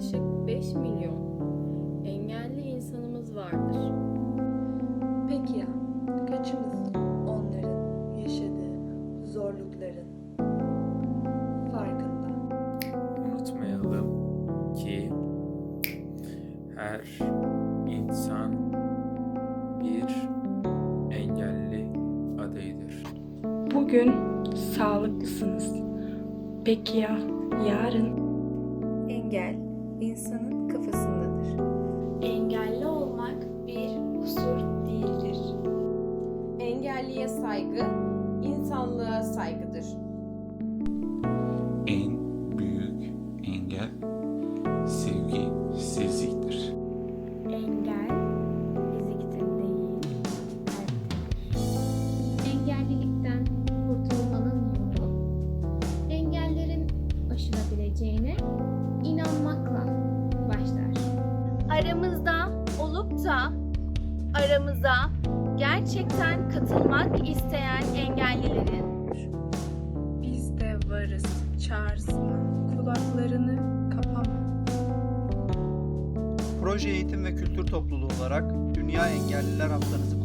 yaklaşık 5 milyon engelli insanımız vardır. Peki ya kaçımız onların yaşadığı zorlukların farkında? Unutmayalım ki her insan bir engelli adayıdır. Bugün sağlıklısınız. Peki ya yarın? Engel insanın kafasındadır. Engelli olmak bir kusur değildir. Engelliye saygı, insanlığa saygıdır. En büyük engel sevgisizliktir. Engel fizikte değil, kalptedir. Engellilikten kurtulmanın yolu, engellerin aşılabileceğine. Aramızda olup da aramıza gerçekten katılmak isteyen engellilerin Biz de varız çağrısına kulaklarını kapama. Proje Eğitim ve Kültür Topluluğu olarak Dünya Engelliler Haftanızı.